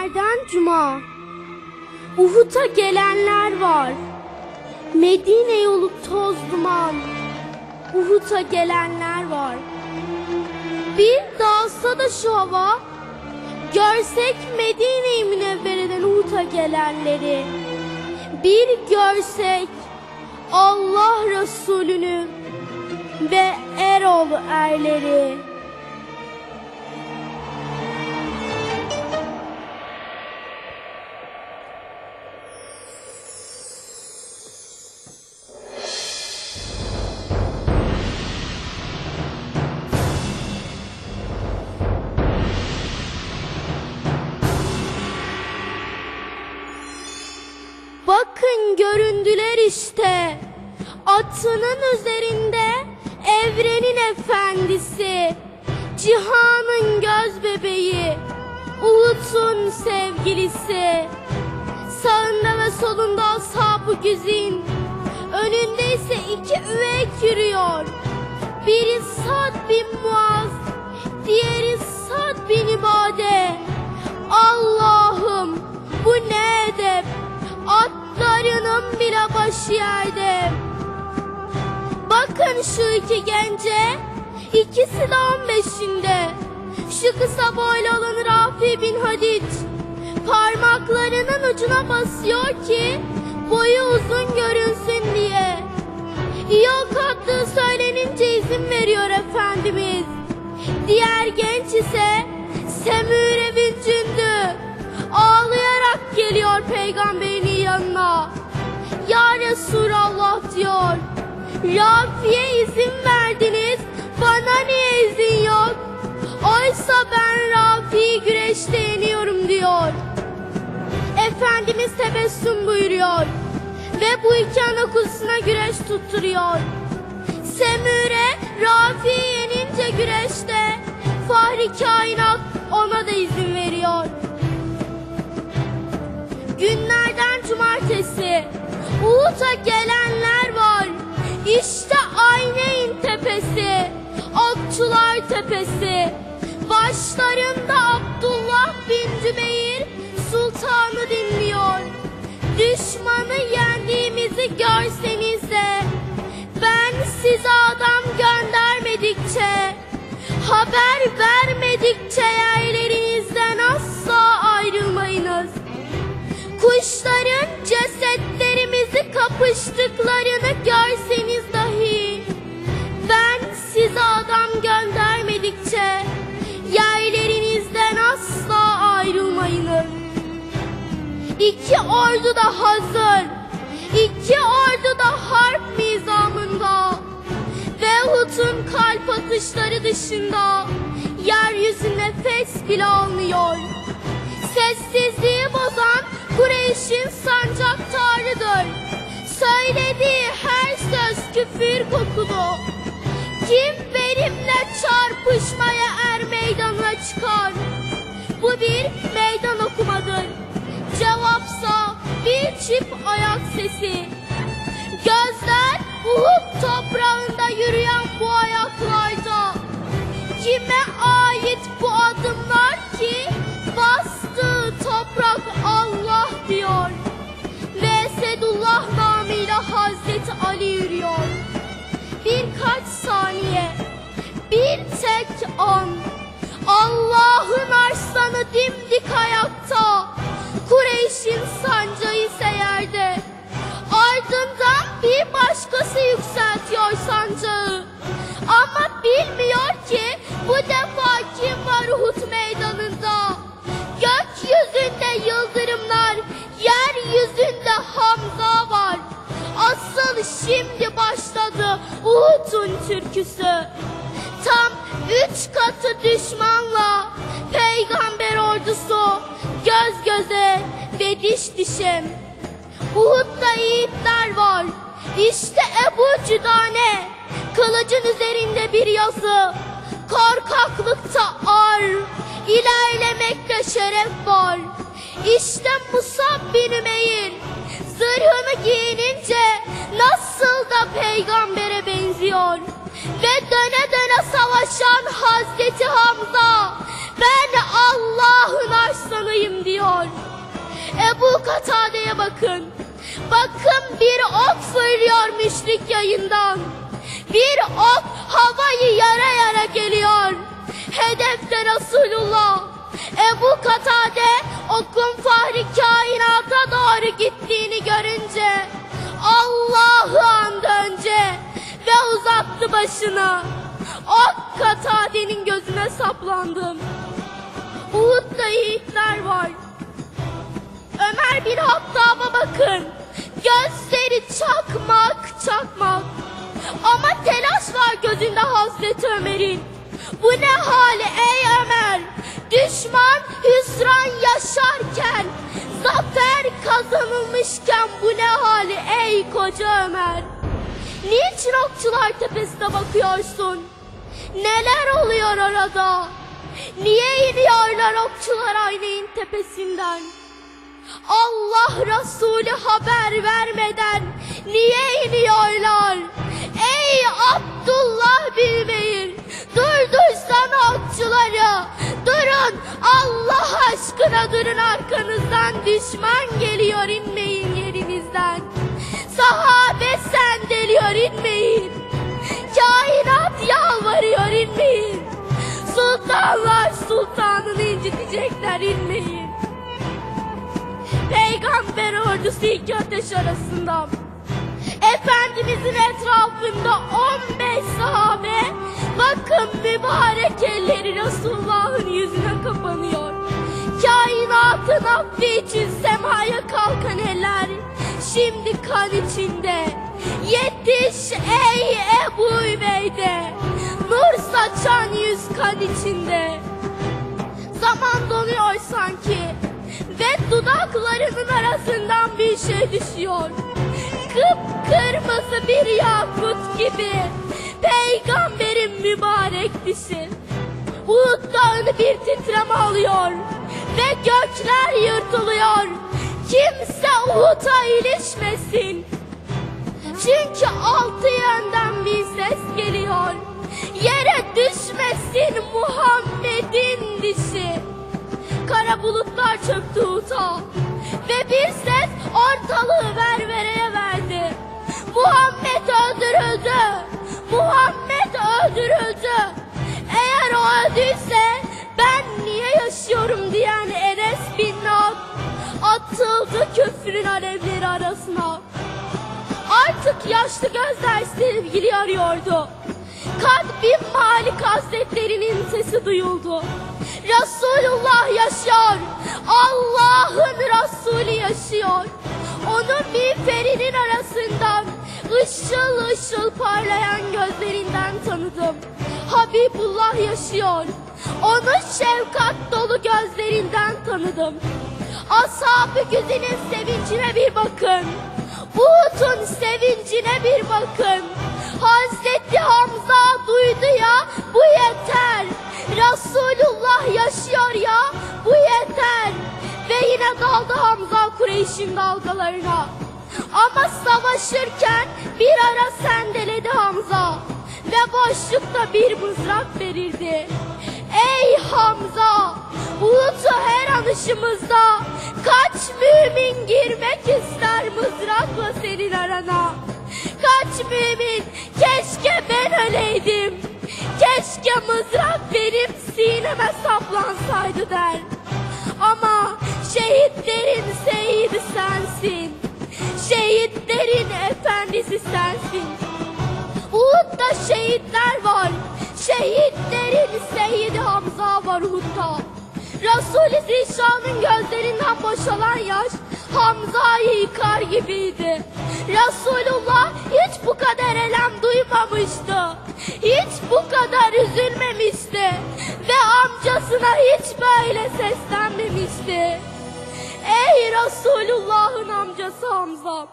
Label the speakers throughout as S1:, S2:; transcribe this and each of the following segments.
S1: Günlerden cuma. Uhud'a gelenler var. Medine yolu toz duman. Uhud'a gelenler var. Bir dalsa da şu hava. Görsek Medine-i Münevvere'den Uhud'a gelenleri. Bir görsek Allah Resulü'nü ve Eroğlu erleri. Göründüler işte. Atının üzerinde evrenin efendisi. Cihanın göz bebeği. Uhud'un sevgilisi. Sağında ve solunda ashab-ı güzin. Önünde ise iki üvey yürüyor. Biri Sad bin Muaz, diğeri Sad bin İbade. Allah'ım başı yerde. Bakın şu iki gence, ikisi de on beşinde. Şu kısa boylu olan Rafi bin Hadic, parmaklarının ucuna basıyor ki boyu uzun görünsün diye. Yok attığı söylenince izin veriyor Efendimiz. Diğer genç ise Semure bin Cündü. Ağlayarak geliyor peygamberin Resulallah diyor. Rafi'ye izin verdiniz. Bana niye izin yok? Oysa ben Rafi'yi güreşte yeniyorum diyor. Efendimiz tebessüm buyuruyor. Ve bu iki ana kuzusuna güreş tutturuyor. Semure Rafi'yi yenince güreşte Fahri kainat ona da izin veriyor. Cumartesi Uhud'a gelenler var. İşte Ayneyn tepesi, Okçular tepesi. Başlarında Abdullah bin Cübeyr sultanı dinliyor. Düşmanı yendiğimizi görseniz de ben size adam göndermedikçe, haber vermedikçe kapıştıklarını görseniz dahi ben size adam göndermedikçe yerlerinizden asla ayrılmayınız. İki ordu da hazır, iki ordu da harp nizamında ve Hut'un kalp atışları dışında yeryüzü nefes bile almıyor. Sessizliği bozan Kureyş'in sancaktarıdır. Söylediği her söz küfür kokulu. Kim benimle çarpışmaya er meydanına çıkar? Bu bir meydan okumadır. Cevapsa bir çift ayak sesi. An. Allah'ın arslanı dimdik ayakta. Kureyş'in sancağı ise yerde. Ardından bir başkası yükseltiyor sancağı. Ama bilmiyor ki bu defa kim var Uhud meydanında. Gökyüzünde yıldırımlar, yeryüzünde Hamza var. Asıl şimdi başladı Uhud'un türküsü. Tam üç katı düşmanla peygamber ordusu göz göze ve diş dişe. Uhud'da yiğitler var. İşte Ebu Cüdane. Kılıcın üzerinde bir yazı. Korkaklıkta ar. ilerlemekte şeref var. İşte Musab bin Ümeyr. Zırhını giyinince nasıl da peygambere benziyor. Ve döne savaşan Hazreti Hamza. Ben Allah'ın arslanıyım diyor. Ebu Katade'ye bakın. Bakın bir ok fırlıyor müşrik yayından. Bir ok havayı yara yara geliyor. Hedefte Resulullah. Ebu Katade okun fahri kainata doğru gittiğini görünce Allah'ı andı önce ve uzattı başını. Ok Katade'nin gözüne saplandım. Uhud'da yiğitler var. Ömer bin Hattab'a bakın. Gözleri çakmak çakmak. Ama telaş var gözünde Hazreti Ömer'in. Bu ne hali ey Ömer? Düşman hüsran yaşarken, zafer kazanılmışken bu ne hali ey koca Ömer? Niçin okçular tepesine bakıyorsun? Neler oluyor orada? Niye iniyorlar okçular aynayın tepesinden? Allah Resulü haber vermeden niye iniyorlar? Ey Abdullah bin Beyir, durdursana okçuları. Durun Allah aşkına durun arkanızdan düşman geliyor inmeyin yerinizden. Sahabe sendeliyor inmeyin. Kainat yalvarıyor inmeyin. Sultanlar sultanını incitecekler inmeyin. Peygamber ordusu iki ateş arasında. Efendimizin etrafında 15 sahabe bakın mübarek elleri Resulullah'ın yüzüne kapanıyor. Kainatın affı için semaya kalkan eller şimdi kan içinde. Yetiş ey Ebu Übeyde nur saçan yüz kan içinde. Zaman donuyor sanki ve dudaklarının arasından bir şey düşüyor. Kıpkırmızı bir yakut gibi peygamberin mübarek dişi. Uhud dağını bir titreme alıyor ve gökler yırtılıyor. Kimse Uhud'a ilişmesin. Çünkü altı yönden bir ses geliyor. Yere düşmesin Muhammed'in dişi. Kara bulutlar çöktü Uhud'a ve bir ses ortalığı ververeye verdi. Muhammed öldürüldü. Muhammed öldürüldü. Eğer o öldüyse ben niye yaşıyorum diyen Enes Nad atıldı küfrün alevleri arasına. Artık yaşlı gözler sevgili arıyordu. Kad bin Malik Hazretlerinin sesi duyuldu. Resulullah yaşıyor. Allah'ın Resulü yaşıyor. Onun miğferinin arasından ışıl ışıl parlayan gözlerinden tanıdım. Habibullah yaşıyor. Onun şefkat dolu gözlerinden tanıdım. Ashab-ı güzinin sevincine bir bakın. Uhud'un sevincine bir bakın. Hazreti Hamza duydu ya bu yeter. Resulullah yaşıyor ya bu yeter. Ve yine daldı Hamza Kureyş'in dalgalarına. Ama savaşırken bir ara sendeledi Hamza. Ve boşlukta bir mızrak verildi. Ey Hamza! Uhud'u her anışımızda kaç mümin girmek ister mızrakla senin arana? Kaç mümin keşke ben öleydim. Keşke mızrak benim sineme saplansaydı der. Ama şehitlerin seyidi sensin. Şehitlerin efendisi sensin. Uhud'da şehitler var. Şehitlerin Seyyidi Hamza var Uhud'da. Resul-i Zişan'ın gözlerinden boşalan yaş Hamza'yı yıkar gibiydi. Resulullah hiç bu kadar elem duymamıştı. Hiç bu kadar üzülmemişti. Ve amcasına hiç böyle seslenmemişti. Ey Resulullah'ın amcası Hamza.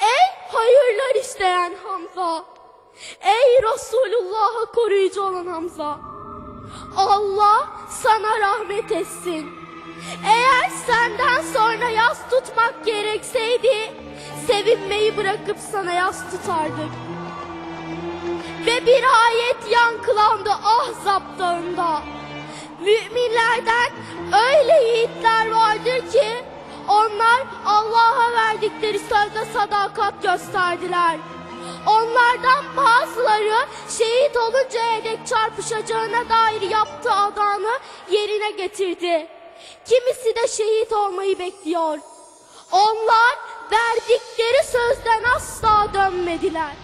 S1: Ey hayırlar isteyen Hamza. Ey Resulullah'a koruyucu olan Hamza. Allah sana rahmet etsin. Eğer senden sonra yas tutmak gerekseydi, sevinmeyi bırakıp sana yas tutardık. Ve bir ayet yankılandı Ahzab dağında. Müminlerden Öyle yiğitler vardır ki onlar Allah'a verdikleri sözde sadakat gösterdiler. Onlardan bazıları şehit oluncaya dek çarpışacağına dair yaptığı adanı yerine getirdi. Kimisi de şehit olmayı bekliyor. Onlar verdikleri sözden asla dönmediler.